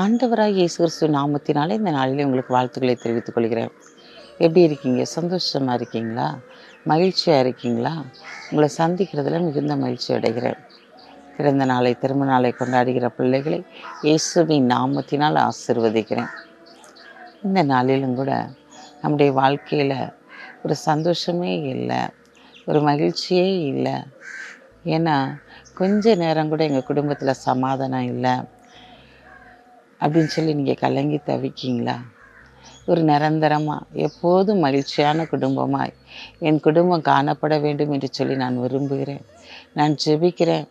ஆண்டவராக இயேசு கிறிஸ்து நாமத்தினாலே இந்த நாளிலே உங்களுக்கு வாழ்த்துக்களை தெரிவித்துக் கொள்கிறேன். எப்படி இருக்கீங்க? சந்தோஷமாக இருக்கீங்களா? மகிழ்ச்சியாக இருக்கீங்களா? உங்களை சந்திக்கிறதுல மிகுந்த மகிழ்ச்சி அடைகிறேன். பிறந்த நாளை திருமண நாளை கொண்டாடுகிற பிள்ளைகளை இயேசுவின் நாமத்தினால் ஆசிர்வதிக்கிறேன். இந்த நாளிலும் கூட நம்முடைய வாழ்க்கையில் ஒரு சந்தோஷமே இல்லை ஒரு மகிழ்ச்சியே இல்லை. ஏன்னா கொஞ்ச நேரம் கூட எங்கள் குடும்பத்தில் சமாதானம் இல்லை. அப்படின்னு சொல்லி நீங்கள் கலங்கி தவிக்கிங்களா? ஒரு நிரந்தரமாக எப்போதும் மகிழ்ச்சியான குடும்பமாய் என் குடும்பம் காணப்பட வேண்டும் என்று சொல்லி நான் விரும்புகிறேன். நான் ஜெபிக்கிறேன்.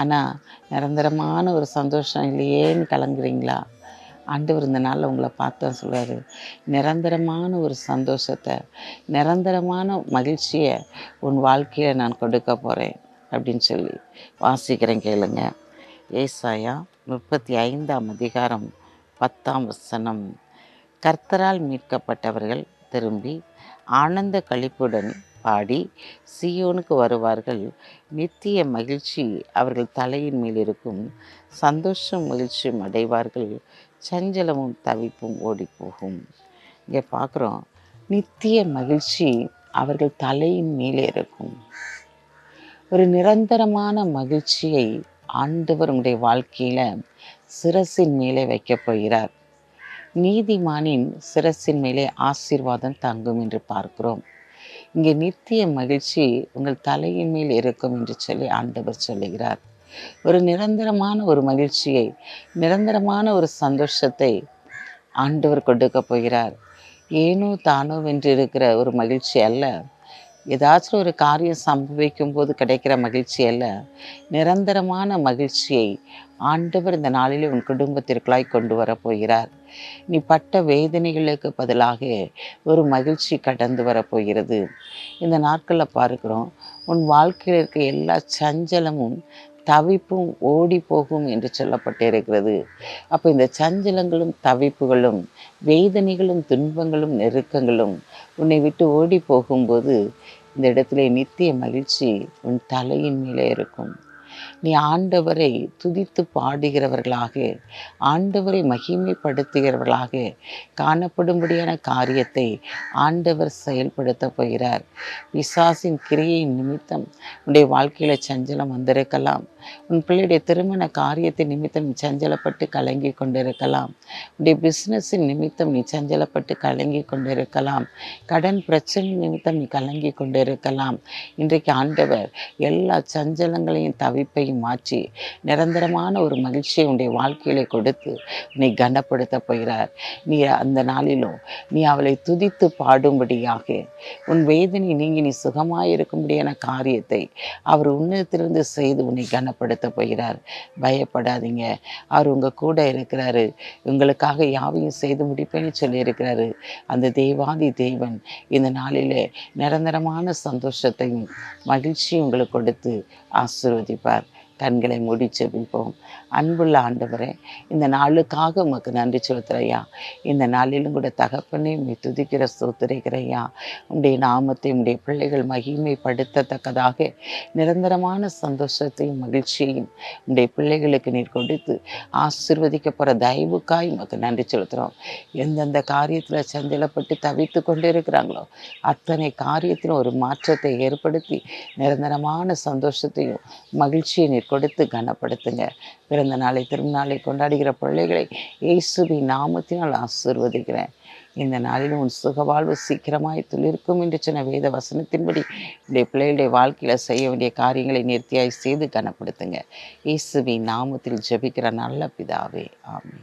ஆனால் நிரந்தரமான ஒரு சந்தோஷம் இல்லையேன்னு கலங்குறீங்களா? ஆண்டவர் இந்த நாளில் உங்களை பார்த்தா சொல்கிறாரு நிரந்தரமான ஒரு சந்தோஷத்தை நிரந்தரமான மகிழ்ச்சியை உன் வாழ்க்கையை நான் கொடுக்க போகிறேன் அப்படின்னு சொல்லி வாசிக்கிறேன் கேளுங்கள் ஏசாயா முப்பத்தி ஐந்தாம் அதிகாரம் பத்தாம் வசனம். கர்த்தரால் மீட்கப்பட்டவர்கள் திரும்பி ஆனந்த கழிப்புடன் பாடி சியோனுக்கு வருவார்கள். நித்திய மகிழ்ச்சி அவர்கள் தலையின் மேல் இருக்கும். சந்தோஷம் மகிழ்ச்சியும் அடைவார்கள். சஞ்சலமும் தவிப்பும் ஓடிப்போகும். இங்கே பார்க்குறோம் நித்திய மகிழ்ச்சி அவர்கள் தலையின் மேலே இருக்கும். ஒரு நிரந்தரமான மகிழ்ச்சியை ஆண்டவர் உங்களுடைய வாழ்க்கையில் சிரசின் மேலே வைக்கப் போகிறார். நீதிமானின் சிரசின் மேலே ஆசீர்வாதம் தங்கும் என்று பார்க்கிறோம். இங்கே நித்திய மகிழ்ச்சி உங்கள் தலையின் மேல் இருக்கும் என்று சொல்லி ஆண்டவர் சொல்லுகிறார். ஒரு நிரந்தரமான ஒரு மகிழ்ச்சியை நிரந்தரமான ஒரு சந்தோஷத்தை ஆண்டவர் கொடுக்க போகிறார். ஏனோ தானோ வென்று இருக்கிற ஒரு மகிழ்ச்சி அல்ல. ஏதாச்சும் ஒரு காரியம் சம்பவிக்கும் போது கிடைக்கிற மகிழ்ச்சி அல்ல. நிரந்தரமான மகிழ்ச்சியை ஆண்டவர் இந்த நாளிலே உன் குடும்பத்திற்குள்ளாய் கொண்டு வர போகிறார். நீ பட்ட வேதனைகளுக்கு பதிலாக ஒரு மகிழ்ச்சி கடந்து வரப்போகிறது இந்த நாட்களில் பார்க்கிறோம் உன் வாழ்க்கையில் இருக்க எல்லா சஞ்சலமும் தவிப்பும் ஓடி போகும் என்று சொல்லப்பட்டிருக்கிறது அப்போ இந்த சஞ்சலங்களும் தவிப்புகளும் வேதனைகளும் துன்பங்களும் நெருக்கங்களும் உன்னை விட்டு ஓடி போகும்போது இந்த இடத்துல நித்திய மகிழ்ச்சி உன் தலையின் மேலே இருக்கும். நீ ஆண்டவரை துதித்து பாடுகிறவர்களாக ஆண்டவரை மகிமைப்படுத்துகிறவர்களாக காணப்படும்படியான காரியத்தை ஆண்டவர் செயல்படுத்த போகிறார். விசாசின் கிரியை நிமித்தம் உன்னுடைய வாழ்க்கையில் சஞ்சலம் வந்திருக்கலாம். உன் பிள்ளையுடைய திருமண காரியத்தை நிமித்தம் நீ சஞ்சலப்பட்டு கலங்கி கொண்டிருக்கலாம். உன்னுடைய பிஸ்னஸின் நிமித்தம் நீ சஞ்சலப்பட்டு கலங்கி கொண்டிருக்கலாம். கடன் பிரச்சனை நிமித்தம் நீ கலங்கி கொண்டிருக்கலாம். இன்றைக்கு ஆண்டவர் எல்லா சஞ்சலங்களையும் தவிப்பையும் மாற்றி நிரந்தரமான ஒரு மகிழ்ச்சியை உன்னுடைய வாழ்க்கையில கொடுத்து உன்னை கனப்படுத்த போகிறார். நீ அந்த நாளிலும் நீ அவளை துதித்து பாடும்படியாக உன் வேதனை நீங்கி நீ சுகமாயிருக்கும்படியான காரியத்தை அவர் உன்னதத்திலிருந்து செய்து உன்னை கனப்படுத்த போகிறார். பயப்படாதீங்க. அவர் உங்கள் கூட இருக்கிறாரு. உங்களுக்காக யாவையும் செய்து முடிப்பேன்னு சொல்லியிருக்கிறாரு. அந்த தேவாதி தேவன் இந்த நாளிலே நிரந்தரமான சந்தோஷத்தையும் மகிழ்ச்சியும் உங்களுக்கு கொடுத்து ஆசீர்வதிப்பார். கண்களை மூடி செபிப்போம் அன்புள்ள ஆண்டவரே இந்த நாளுக்காக உமக்கு நன்றி சொல்கிறையா இந்த நாளிலும் கூட தகப்பனே உண்மை துதிக்கிற ஸ்தோத்திரிக்கிறையா உடைய நாமத்தை உடைய பிள்ளைகள் மகிமைப்படுத்தத்தக்கதாக நிரந்தரமான சந்தோஷத்தையும் மகிழ்ச்சியையும் உடைய பிள்ளைகளுக்கு நீர் கொடுத்து ஆசிர்வதிக்க போகிற தயவுக்காய் உமக்கு நன்றி செலுத்துகிறோம் எந்தெந்த காரியத்தில் சஞ்சலப்பட்டு தவித்து கொண்டு இருக்கிறாங்களோ அத்தனை காரியத்திலும் ஒரு மாற்றத்தை ஏற்படுத்தி நிரந்தரமான சந்தோஷத்தையும் மகிழ்ச்சியை நீர் கொடுத்து கனப்படுத்துங்க. பிறந்த நாளை திருநாளை கொண்டாடுகிற பிள்ளைகளை இயேசுபி நாமத்தினால் ஆசீர்வதிக்கிறேன். இந்த நாளில் உன் சுகவாழ்வு சீக்கிரமாய் துளிர்க்கும் என்று சொன்ன வேத வசனத்தின்படி உடைய பிள்ளைகளுடைய வாழ்க்கையில் செய்ய வேண்டிய காரியங்களை நேர்த்தியாய் செய்து கனப்படுத்துங்க. இயேசுவி நாமத்தில் ஜெபிக்கிற நல்ல பிதாவே ஆமே